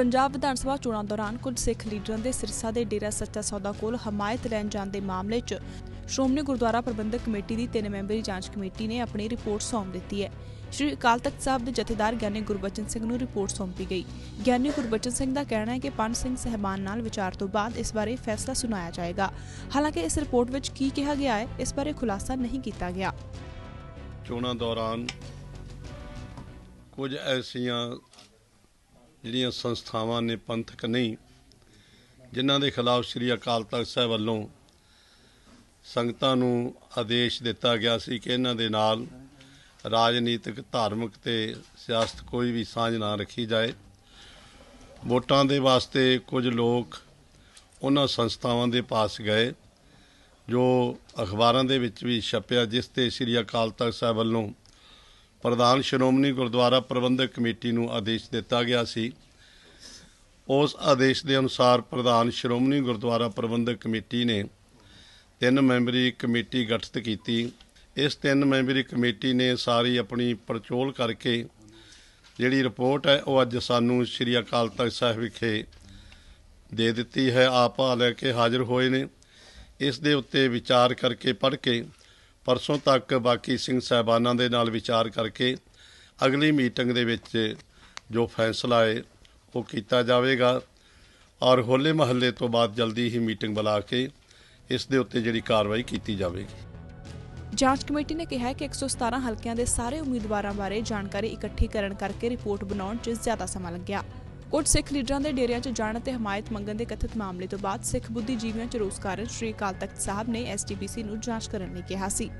ਪੰਜਾਬ ਵਿਧਾਨ ਸਭਾ ਚੋਣਾਂ ਦੌਰਾਨ ਕੁਝ ਸਿੱਖ ਲੀਡਰਾਂ ਦੇ ਸਿਰਸਾ ਦੇ ਡੇਰਾ ਸੱਚਾ ਸੌਦਾ ਕੋਲ ਹਮਾਇਤ ਲੈਣ ਜਾਣ ਦੇ ਮਾਮਲੇ 'ਚ ਸ਼੍ਰੋਮਣੀ ਗੁਰਦੁਆਰਾ ਪ੍ਰਬੰਧਕ ਕਮੇਟੀ ਦੀ ਤਿੰਨ ਮੈਂਬਰੀ ਜਾਂਚ ਕਮੇਟੀ ਨੇ ਆਪਣੀ ਰਿਪੋਰਟ ਸੌਂਪ ਦਿੱਤੀ ਹੈ। ਸ਼੍ਰੀ ਅਕਾਲ ਤਖਤ ਸਾਹਿਬ ਦੇ ਜਥੇਦਾਰ ਗਿਆਨੀ ਗੁਰਬਚਨ ਸਿੰਘ ਨੂੰ ਰਿਪੋਰਟ ਸੌਂਪੀ ਗਈ। ਗਿਆਨੀ ਗੁਰਬਚਨ ਸਿੰਘ ਦਾ ਕਹਿਣਾ ਹੈ ਕਿ ਪੰਜ ਸਿੰਘ ਸਹਿਬਾਨ ਨਾਲ ਵਿਚਾਰ ਤੋਂ ਬਾਅਦ ਇਸ ਬਾਰੇ ਫੈਸਲਾ ਸੁਣਾਇਆ ਜਾਏਗਾ। ਹਾਲਾਂਕਿ ਇਸ ਰਿਪੋਰਟ ਵਿੱਚ ਕੀ ਕਿਹਾ ਗਿਆ ਹੈ, ਇਸ ਬਾਰੇ ਖੁਲਾਸਾ ਨਹੀਂ ਕੀਤਾ ਗਿਆ। ਚੋਣਾਂ ਦੌਰਾਨ ਕੁਝ ਐਸੀਆਂ ਜਿਹੜੀਆਂ ਸੰਸਥਾਵਾਂ ਨੇ ਪੰਥਕ ਨਹੀਂ, ਜਿਨ੍ਹਾਂ ਦੇ ਖਿਲਾਫ ਸ੍ਰੀ ਅਕਾਲ ਤਖਤ ਸਾਹਿਬ ਵੱਲੋਂ ਸੰਗਤਾਂ ਨੂੰ ਆਦੇਸ਼ ਦਿੱਤਾ ਗਿਆ ਸੀ ਕਿ ਇਹਨਾਂ ਦੇ ਨਾਲ ਰਾਜਨੀਤਿਕ, ਧਾਰਮਿਕ ਤੇ ਸਿਆਸਤ ਕੋਈ ਵੀ ਸਾਂਝ ਨਾ ਰੱਖੀ ਜਾਏ। ਵੋਟਾਂ ਦੇ ਵਾਸਤੇ ਕੁਝ ਲੋਕ ਉਹਨਾਂ ਸੰਸਥਾਵਾਂ ਦੇ ਪਾਸ ਗਏ, ਜੋ ਅਖਬਾਰਾਂ ਦੇ ਵਿੱਚ ਵੀ ਛਪਿਆ, ਜਿਸ ਤੇ ਸ੍ਰੀ ਅਕਾਲ ਤਖਤ ਸਾਹਿਬ ਵੱਲੋਂ ਪ੍ਰਧਾਨ ਸ਼੍ਰੋਮਣੀ ਗੁਰਦੁਆਰਾ ਪ੍ਰਬੰਧਕ ਕਮੇਟੀ ਨੂੰ ਆਦੇਸ਼ ਦਿੱਤਾ ਗਿਆ ਸੀ। ਉਸ ਆਦੇਸ਼ ਦੇ ਅਨੁਸਾਰ ਪ੍ਰਧਾਨ ਸ਼੍ਰੋਮਣੀ ਗੁਰਦੁਆਰਾ ਪ੍ਰਬੰਧਕ ਕਮੇਟੀ ਨੇ ਤਿੰਨ ਮੈਂਬਰੀ ਕਮੇਟੀ ਗਠਿਤ ਕੀਤੀ। ਇਸ ਤਿੰਨ ਮੈਂਬਰੀ ਕਮੇਟੀ ਨੇ ਸਾਰੀ ਆਪਣੀ ਪੜਚੋਲ ਕਰਕੇ ਜਿਹੜੀ ਰਿਪੋਰਟ ਹੈ, ਉਹ ਅੱਜ ਸਾਨੂੰ ਸ੍ਰੀ ਅਕਾਲ ਤਖਤ ਸਾਹਿਬ ਵਿਖੇ ਦੇ ਦਿੱਤੀ ਹੈ। ਆਪ ਆ ਲੈ ਕੇ ਹਾਜ਼ਰ ਹੋਏ ਨੇ। ਇਸ ਦੇ ਉੱਤੇ ਵਿਚਾਰ ਕਰਕੇ ਪੜ੍ਹ ਕੇ ਪਰਸੋਂ ਤੱਕ ਬਾਕੀ ਸਿੰਘ ਸਾਹਿਬਾਨਾਂ ਦੇ ਨਾਲ ਵਿਚਾਰ ਕਰਕੇ ਅਗਲੀ ਮੀਟਿੰਗ ਦੇ ਵਿੱਚ ਜੋ ਫੈਸਲਾ ਹੈ, ਉਹ ਕੀਤਾ ਜਾਵੇਗਾ। ਔਰ ਹੋਲੇ ਮਹੱਲੇ ਤੋਂ ਬਾਅਦ ਜਲਦੀ ਹੀ ਮੀਟਿੰਗ ਬੁਲਾ ਕੇ ਇਸ ਦੇ ਉੱਤੇ ਜਿਹੜੀ ਕਾਰਵਾਈ ਕੀਤੀ ਜਾਵੇਗੀ। ਜਾਂਚ ਕਮੇਟੀ ਨੇ ਕਿਹਾ ਹੈ ਕਿ 117 ਹਲਕਿਆਂ ਦੇ ਸਾਰੇ ਉਮੀਦਵਾਰਾਂ ਬਾਰੇ ਜਾਣਕਾਰੀ ਇਕੱਠੀ ਕਰਨ ਕਰਕੇ ਰਿਪੋਰਟ ਬਣਾਉਣ 'ਚ ਜ਼ਿਆਦਾ ਸਮਾਂ ਲੱਗਿਆ। ਕੁਝ ਸਿੱਖ ਲੀਡਰਾਂ ਦੇ ਡੇਰਿਆਂ 'ਚ ਜਾਣ ਅਤੇ ਹਮਾਇਤ ਮੰਗਣ ਦੇ ਕਥਿਤ ਮਾਮਲੇ ਤੋਂ ਬਾਅਦ ਸਿੱਖ ਬੁੱਧੀਜੀਵੀਆਂ 'ਚ ਰੋਸ ਕਾਰਨ ਸ਼੍ਰੀ ਅਕਾਲ ਤਖਤ ਸਾਹਿਬ ਨੇ ਐਸਟੀਪੀਸੀ ਨੂੰ ਜਾਂਚ ਕਰਨ ਲਈ ਕਿਹਾ ਸੀ।